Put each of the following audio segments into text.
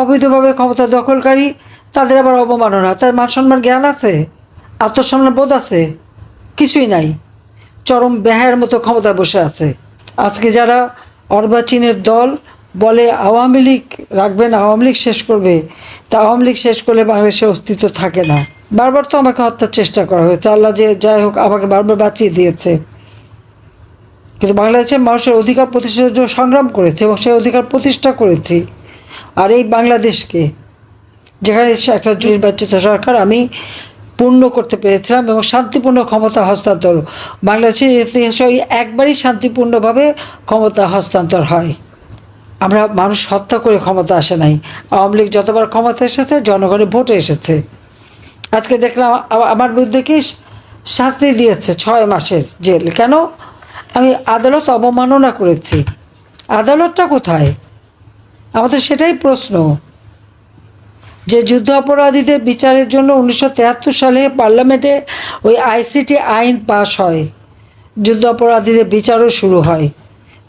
অবৈধভাবে ক্ষমতা দখলকারী, তাদের আবার অবমাননা। তার মান সম্মান জ্ঞান আছে, আত্মসম্মান বোধ আছে, কিছুই নাই। চরম ব্যাহের মতো ক্ষমতা বসে আছে। আজকে যারা অর্বাচীনের দল বলে আওয়ামী লীগ রাখবেন আওয়ামী লীগ শেষ করবে, তা আওয়ামী লীগ শেষ করলে বাংলাদেশের অস্তিত্ব থাকে না। বারবার তো আমাকে হত্যার চেষ্টা করা হয়েছে। আল্লাহ যে যাই হোক আমাকে বারবার বাঁচিয়ে দিয়েছে। কিন্তু বাংলাদেশের মানুষের অধিকার প্রতিষ্ঠার জন্য সংগ্রাম করেছে এবং সেই অধিকার প্রতিষ্ঠা করেছি। আর এই বাংলাদেশকে, যেখানে একটা নির্বাচিত সরকার, আমি পূর্ণ করতে পেরেছিলাম এবং শান্তিপূর্ণ ক্ষমতা হস্তান্তর। বাংলাদেশের ইতিহাসে ওই একবারই শান্তিপূর্ণভাবে ক্ষমতা হস্তান্তর হয়। আমরা মানুষ হত্যা করে ক্ষমতা আসে নাই। আওয়ামী লীগ যতবার ক্ষমতা এসেছে, জনগণের ভোটে এসেছে। আজকে দেখলাম আমার বিরুদ্ধে কি শাস্তি দিয়েছে ছয় মাসের জেল? কেন? আমি আদালত অবমাননা করেছি। আদালতটা কোথায়? আমাদের সেটাই প্রশ্ন। যে যুদ্ধ অপরাধীদের বিচারের জন্য উনিশশো সালে পার্লামেন্টে ওই আইসিটি আইন পাশ হয়। যুদ্ধ অপরাধীদের বিচারও শুরু হয়।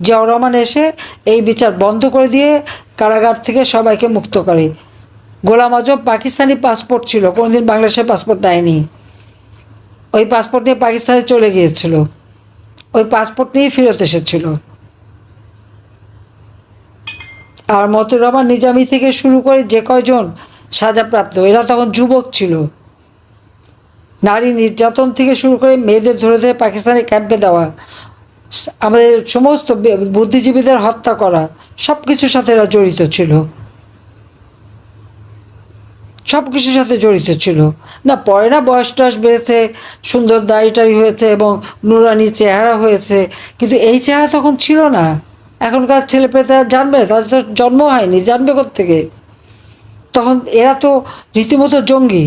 জিয়াউর রহমান এসে এই বিচার বন্ধ করে দিয়ে কারাগার থেকে সবাইকে মুক্ত করে। গোলাম আজম পাকিস্তানি পাসপোর্ট ছিল, কোনোদিন বাংলাদেশের পাসপোর্ট নেয়নি ওই পাসপোর্ট নিয়ে পাকিস্তানে চলে গিয়েছিল। ওই পাসপোর্ট নিয়েই ফেরত এসেছিল। আর মতুর রহমান নিজামি থেকে শুরু করে যে কয়জন সাজাপ্রাপ্ত এরা তখন যুবক ছিল। নারী নির্যাতন থেকে শুরু করে মেয়েদের ধরে ধরে পাকিস্তানি ক্যাম্পে দেওয়া, আমাদের সমস্ত বুদ্ধিজীবীদের হত্যা করা সব কিছুর সাথে এরা জড়িত ছিল। সব কিছুর সাথে জড়িত ছিল। না পরে না বয়স টয়স বেড়েছে, সুন্দর দাড়িটারি হয়েছে এবং নুরানি চেহারা হয়েছে, কিন্তু এই চেহারা তখন ছিল না। এখনকার ছেলে পেয়ে তারা জানবে, তাদের তো জন্ম হয়নি, জানবে থেকে তখন এরা তো রীতিমতো জঙ্গি।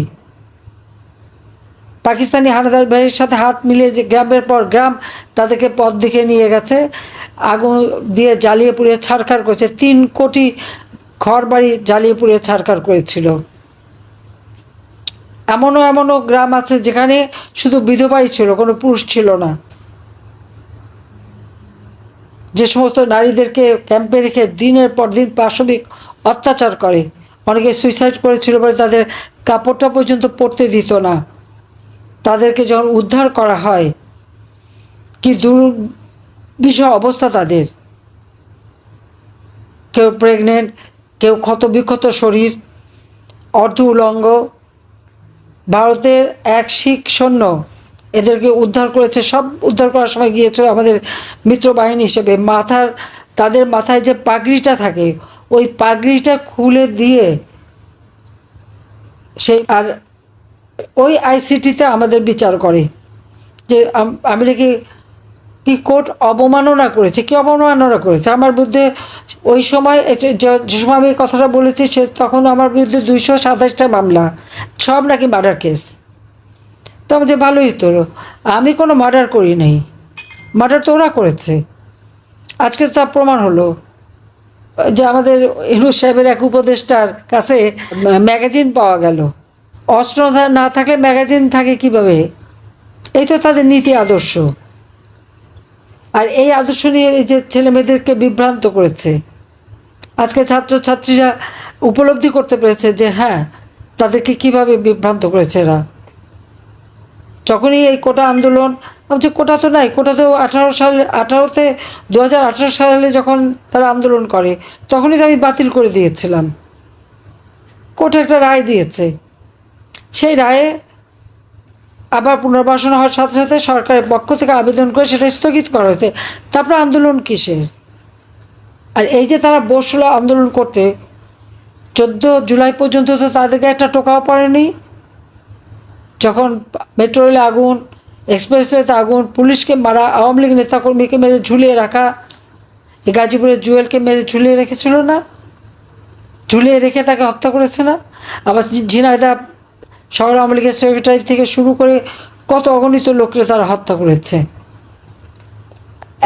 পাকিস্তানি হানাদার বাহিনীর সাথে হাত মিলিয়ে যে গ্রামের পর গ্রাম তাদেরকে পথ দেখে নিয়ে গেছে, আগুন দিয়ে জ্বালিয়ে পুড়িয়ে ছাড়খাড় করেছে, তিন কোটি ঘর বাড়ি জ্বালিয়ে পুড়িয়ে ছাড়খাড় করেছিল। এমনও এমনও গ্রাম আছে যেখানে শুধু বিধবাই ছিল, কোনো পুরুষ ছিল না। যে সমস্ত নারীদেরকে ক্যাম্পে রেখে দিনের পর দিন পাশবিক অত্যাচার করে। অনেকে সুইসাইড করেছিল বলে তাদের কাপড়টা পর্যন্ত পরতে দিত না। তাদেরকে যখন উদ্ধার করা হয়, কি দুর্বিষহ অবস্থা তাদের। কেউ প্রেগনেন্ট কেউ ক্ষত বিক্ষত শরীর, অর্ধ উলঙ্গ। ভারতের এক শিখ সৈন্য এদেরকে উদ্ধার করেছে, সব উদ্ধার করার সময় গিয়েছিল আমাদের মিত্র বাহিনী হিসেবে। মাথার, তাদের মাথায় যে পাগড়িটা থাকে, ওই পাগড়িটা খুলে দিয়ে সেই, আর ওই আইসিটিতে আমাদের বিচার করে যে আম- নাকি কি কোর্ট অবমাননা করেছে, কি অবমাননা করেছে। আমার বিরুদ্ধে ওই সময় যে সময় আমি কথাটা বলেছি, সে তখন আমার বিরুদ্ধে দুইশো সাতাশটা মামলা, সব নাকি মার্ডার কেস। তো আমার যে ভালোই তো আমি কোনো মার্ডার করি নাই। মার্ডার তো ওরা করেছে। আজকে তো তার প্রমাণ হলো। যে আমাদের ইনু সাহেবের এক উপদেষ্টার কাছে ম্যাগাজিন পাওয়া গেল। অস্ত্র না থাকলে ম্যাগাজিন থাকে কীভাবে? এই তো তাদের নীতি আদর্শ। আর এই আদর্শ নিয়ে এই যে ছেলে মেয়েদেরকে বিভ্রান্ত করেছে। আজকে ছাত্রছাত্রীরা উপলব্ধি করতে পেরেছে যে হ্যাঁ তাদেরকে কীভাবে বিভ্রান্ত করেছে এরা। যখনই এই কোটা আন্দোলন, ভাবছি কোটা তো নাই, কোটা তো আঠারো সালে, আঠারোতে দু হাজার আঠারো সালে যখন তারা আন্দোলন করে, তখনই তো আমি বাতিল করে দিয়েছিলাম। কোর্ট একটা রায় দিয়েছে। সেই রায়ে আবার পুনর্বাসন হওয়ার সাথে সাথে সরকারের পক্ষ থেকে আবেদন করে সেটা স্থগিত করা হয়েছে। তারপর আন্দোলন কিসের? আর এই যে তারা বসল আন্দোলন করতে, চোদ্দ জুলাই পর্যন্ত তো তাদেরকে একটা টোকাও পড়েনি। যখন মেট্রো রেলে আগুন এক্সপ্রেস এক্সপ্রেসওয়েতে আগুন, পুলিশকে মারা, আওয়ামী লীগ নেতাকর্মীকে মেরে ঝুলিয়ে রাখা, এই গাজীপুরের জুয়েলকে মেরে ঝুলিয়ে রেখেছিল না? ঝুলিয়ে রেখে তাকে হত্যা করেছে না? আবার ঝিনাইদা শহর আওয়ামী লীগের সেক্রেটারি থেকে শুরু করে কত অগণিত লোককে তারা হত্যা করেছে।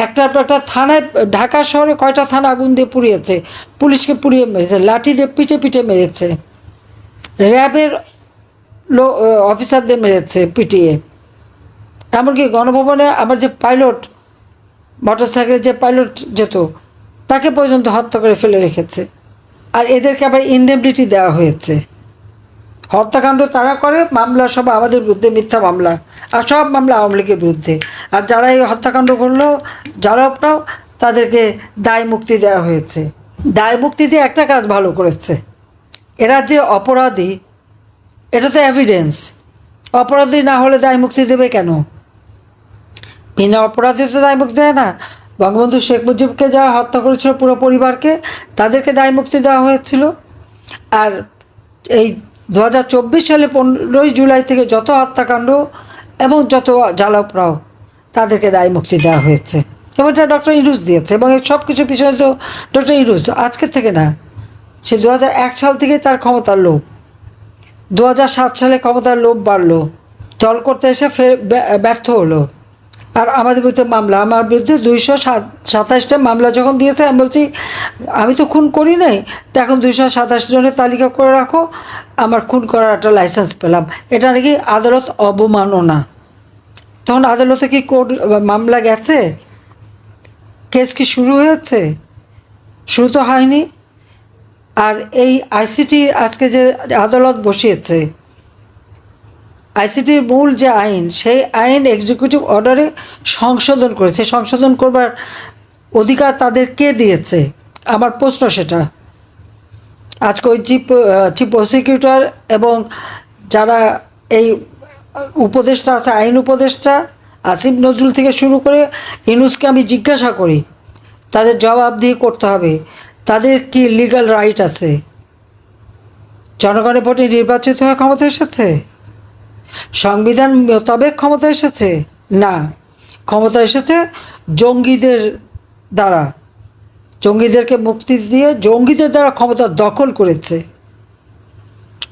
একটার পর একটা থানায়, ঢাকা শহরে কয়টা থানা আগুন দিয়ে পুড়িয়েছে? পুলিশকে পুড়িয়ে মেরেছে, লাঠি দিয়ে পিটে পিটে মেরেছে। র্যাবের অফিসারদের মেরেছে পিটিয়ে। এমনকি গণভবনে আমার যে পাইলট মোটর সাইকেলে যে পাইলট যেত, তাকে পর্যন্ত হত্যা করে ফেলে রেখেছে। আর এদেরকে আবার ইন্ডেমনিটি দেওয়া হয়েছে। হত্যাকাণ্ড তারা করে, মামলা সব আমাদের বিরুদ্ধে, মিথ্যা মামলা। আর সব মামলা আওয়ামী লীগের বিরুদ্ধে। আর যারা এই হত্যাকাণ্ড করল যারা আপনাও তাদেরকে দায় মুক্তি দেওয়া হয়েছে। দায় মুক্তি দিয়ে একটা কাজ ভালো করেছে। এরা যে অপরাধী এটা তো এভিডেন্স অপরাধী না হলে দায় মুক্তি দেবে কেন? বিনা অপরাধী তো দায় মুক্তি দেয় না। বঙ্গবন্ধু শেখ মুজিবকে যারা হত্যা করেছিল পুরো পরিবারকে, তাদেরকে দায় মুক্তি দেওয়া হয়েছিল। আর এই দু হাজার চব্বিশ সালে পনেরোই জুলাই থেকে যত হত্যাকাণ্ড এবং যত জ্বালাপড়াও, তাদেরকে দায় মুক্তি দেওয়া হয়েছে। এবং এটা ডক্টর ইরুজ দিয়েছে। এবং সব কিছু পিছনে তো ডক্টর ইরুজ, আজকের থেকে না, সে দু সাল থেকেই তার ক্ষমতার লোভ। দু সালে ক্ষমতার লোভ বাড়লো। দল করতে এসে ফের ব্য- ব্যর্থ হলো। আর আমাদের বিরুদ্ধে মামলা, আমার বিরুদ্ধে দুইশো সাত, সাতাশটা মামলা যখন দিয়েছে, আমি বলছি, আমি তো খুন করি নাই, তো এখন দুইশো সাতাশ জনের তালিকা করে রাখো, আমার খুন করার একটা লাইসেন্স পেলাম। এটা নাকি আদালত অবমাননা। তখন আদালতে কি কোর্ট মামলা গেছে? কেস কি শুরু হয়েছে? শুরু তো হয়নি। আর এই আইসিটি আজকে যে আদালত বসিয়েছে আইসিটির মূল যে আইন, সেই আইন এক্সিকিউটিভ অর্ডারে সংশোধন করেছে। সংশোধন করবার অধিকার তাদের কে দিয়েছে? আমার প্রশ্ন সেটা। আজকে ওই চিফ চিফ প্রসিকিউটর এবং যারা এই উপদেষ্টা আছে, আইন উপদেষ্টা, আসিফ নজরুল থেকে শুরু করে ইনুসকে আমি জিজ্ঞাসা করি, তাদের জবাবদিহি করতে হবে। তাদের কি লিগ্যাল রাইট আছে? জনগণের ভোটে নির্বাচিত হয়ে ক্ষমতা এসেছে? সংবিধান মোতাবেক ক্ষমতা এসেছে? না। ক্ষমতা এসেছে জঙ্গিদের দ্বারা। জঙ্গিদেরকে মুক্তি দিয়ে জঙ্গিদের দ্বারা ক্ষমতা দখল করেছে।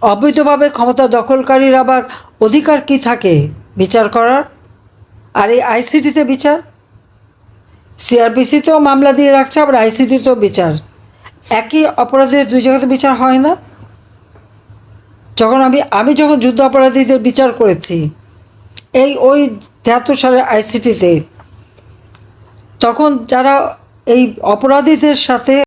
অবৈধভাবে ক্ষমতা দখলকারীর আবার অধিকার কি থাকে? বিচার করার? আর এই আইসিটিতে বিচার? সিআরপিসিতেও মামলা দিয়ে রাখছে, আবার আইসিটিতেও বিচার। একই অপরাধের দুই জায়গাতে বিচার হয় না? যখন আমি আমি যখন যুদ্ধ অপরাধীদের বিচার করেছি, এই ওই তেহাত্তর সালের আইসিটিতে, তখন যারা এই অপরাধীদের সাথে